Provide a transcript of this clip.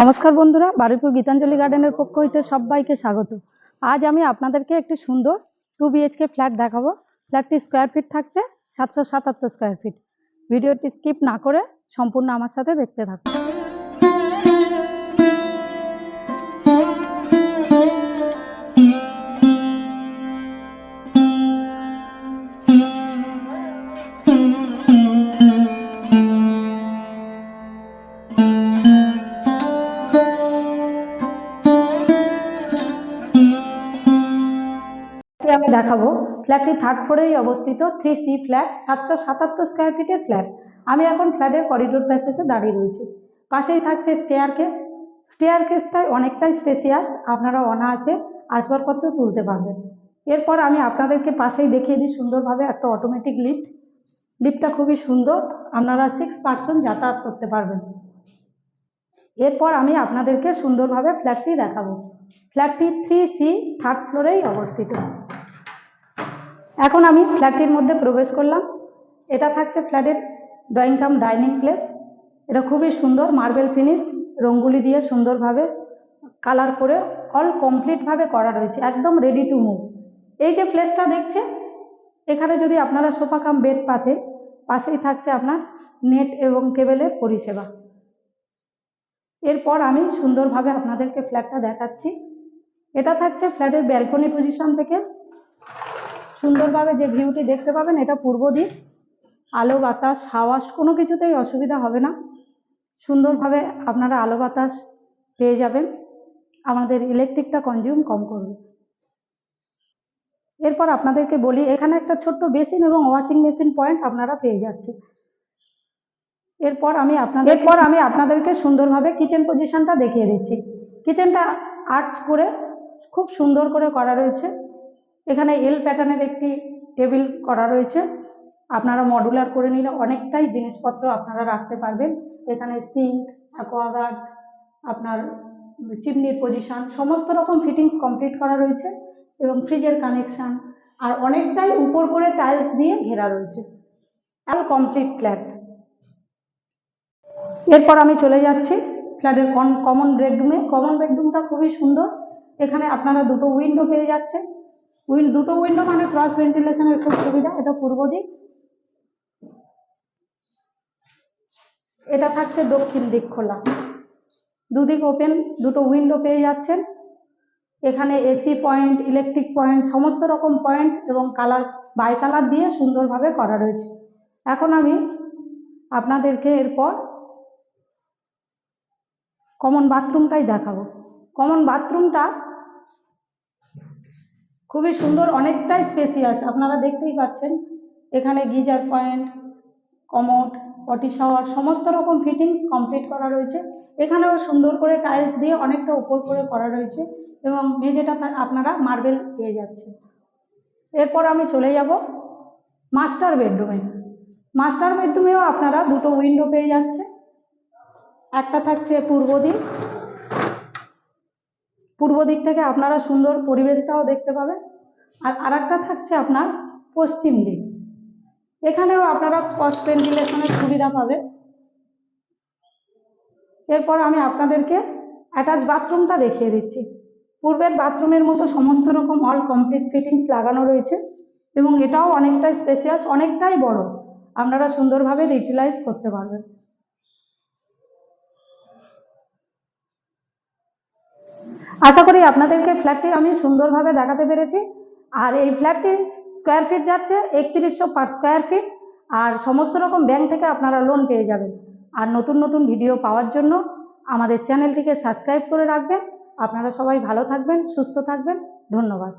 নমস্কার বন্ধুরা, বারুইপুর গীতাঞ্জলি গার্ডেনের পক্ষ হইতে সবাইকে স্বাগত। আজ আমি আপনাদেরকে একটি সুন্দর টু বিএইচকে ফ্ল্যাট দেখাবো। ফ্ল্যাটটি স্কোয়ার ফিট থাকছে, সাতশো সাতাত্তর স্কোয়ার ফিট ভিডিওটি স্কিপ না করে সম্পূর্ণ আমার সাথে দেখতে থাকুন। আমি দেখাবো ফ্ল্যাটটি থার্ড ফ্লোরেই অবস্থিত থ্রি সি ফ্ল্যাট সাতশো সাতাত্তর স্কোয়ার ফিটের ফ্ল্যাট আমি এখন ফ্ল্যাটের করিডোর প্যাসেজে দাঁড়িয়ে রয়েছি। পাশেই থাকছে স্টেয়ার কেস স্টেয়ার কেসটাই অনেকটাই স্পেসিয়াস আপনারা অনায়াসে আসবাবপত্র তুলতে পারবেন। এরপর আমি আপনাদেরকে পাশেই দেখিয়ে দিই সুন্দরভাবে একটা অটোমেটিক লিফট লিফটটা খুবই সুন্দর, আপনারা সিক্স পার্সন যাতায়াত করতে পারবেন। এরপর আমি আপনাদেরকে সুন্দরভাবে ফ্ল্যাটটি দেখাবো। ফ্ল্যাটটি থ্রি সি থার্ড ফ্লোরেই অবস্থিত। এখন আমি ফ্ল্যাটটির মধ্যে প্রবেশ করলাম। এটা থাকছে ফ্ল্যাটের ড্রয়িং কাম ডাইনিং প্লেস। এটা খুবই সুন্দর, মার্বেল ফিনিশ, রঙ্গুলি দিয়ে সুন্দরভাবে কালার করে অল কমপ্লিটভাবে করা রয়েছে, একদম রেডি টু মুভ এই যে প্লেসটা দেখছে, এখানে যদি আপনারা সোফা কাম বেড পাতে, পাশেই থাকছে আপনার নেট এবং কেবেলের পরিষেবা। এরপর আমি সুন্দরভাবে আপনাদেরকে ফ্ল্যাটটা দেখাচ্ছি। এটা থাকছে ফ্ল্যাটের ব্যালকনি পজিশন থেকে সুন্দরভাবে যে ভিউটি দেখতে পাবেন, এটা পূর্ব দিক। আলো, বাতাস হাওয়া কোনো কিছুতেই অসুবিধা হবে না। সুন্দরভাবে আপনারা আলো, বাতাস পেয়ে যাবেন। আমাদের ইলেকট্রিকটা কনজিউম কম করবে। এরপর আপনাদেরকে বলি, এখানে একটা ছোট্ট বেসিন এবং ওয়াশিং মেশিন পয়েন্ট আপনারা পেয়ে যাচ্ছে এরপর আমি আপনাদের এরপর আমি আপনাদেরকে সুন্দরভাবে কিচেন পজিশনটা দেখিয়ে দিচ্ছি। কিচেনটা আর্চ করে খুব সুন্দর করে করা রয়েছে। এখানে এল প্যাটার্নের একটি টেবিল করা রয়েছে। আপনারা মডুলার করে নিলে অনেকটাই জিনিসপত্র আপনারা রাখতে পারবেন। এখানে সিঙ্ক অ্যাকোয়াগার্ড আপনার চিমনির পজিশন সমস্ত রকম ফিটিংস কমপ্লিট করা রয়েছে এবং ফ্রিজের কানেকশান আর অনেকটাই উপর করে টাইলস দিয়ে ঘেরা রয়েছে। আর কমপ্লিট ফ্ল্যাট এরপর আমি চলে যাচ্ছি ফ্ল্যাটের কমন বেডরুমে কমন বেডরুমটা খুবই সুন্দর। এখানে আপনারা দুটো উইন্ডো পেয়ে যাচ্ছে উইন দুটো উইন্ডো মানে ক্রস ভেন্টিলেশনের খুব সুবিধা, এটা পূর্ব দিক। এটা থাকছে দক্ষিণ দিক খোলা। দুদিক ওপেন দুটো উইন্ডো পেয়ে যাচ্ছেন। এখানে এসি পয়েন্ট ইলেকট্রিক পয়েন্ট সমস্ত রকম পয়েন্ট এবং কালার বাই কালার দিয়ে সুন্দরভাবে করা রয়েছে। এখন আমি আপনাদেরকে এরপর কমন বাথরুমটাই দেখাবো। কমন বাথরুমটা খুবই সুন্দর, অনেকটাই স্পেসিয়াস আপনারা দেখতেই পাচ্ছেন, এখানে geyser point, commode potty shower সমস্ত রকম ফিটিংস কমপ্লিট করা রয়েছে। এখানেও সুন্দর করে টাইলস দিয়ে অনেকটা উপর করে করা রয়েছে এবং মেঝেটা আপনারা মার্বেল পেয়ে যাচ্ছে এরপর আমি চলে যাব মাস্টার বেডরুমে মাস্টার বেডরুমেও আপনারা দুটো উইন্ডো পেয়ে যাচ্ছে একটা থাকছে পূর্ব দিক পূর্ব দিক থেকে আপনারা সুন্দর পরিবেশটাও দেখতে পাবেন। আর আরেকটা থাকছে আপনার পশ্চিম দিক। এখানেও আপনারা কস্ট ভেন্টিলেশনের সুবিধা পাবেন। এরপর আমি আপনাদেরকে অ্যাটাচ বাথরুমটা দেখিয়ে দিচ্ছি। পূর্বের বাথরুমের মতো সমস্ত রকম অল কমপ্লিট ফিটিংস লাগানো রয়েছে এবং এটাও অনেকটাই স্পেসিয়াস অনেকটাই বড়। আপনারা সুন্দরভাবে ইউটিলাইজ করতে পারবেন। আশা করি আপনাদেরকে ফ্ল্যাটটি আমি সুন্দরভাবে দেখাতে পেরেছি। আর এই ফ্ল্যাটটি স্কোয়ার ফিট যাচ্ছে, একত্রিশশো পার স্কোয়ার ফিট আর সমস্ত রকম ব্যাংক থেকে আপনারা লোন পেয়ে যাবেন। আর নতুন নতুন ভিডিও পাওয়ার জন্য আমাদের চ্যানেলটিকে সাবস্ক্রাইব করে রাখবেন। আপনারা সবাই ভালো থাকবেন, সুস্থ থাকবেন। ধন্যবাদ।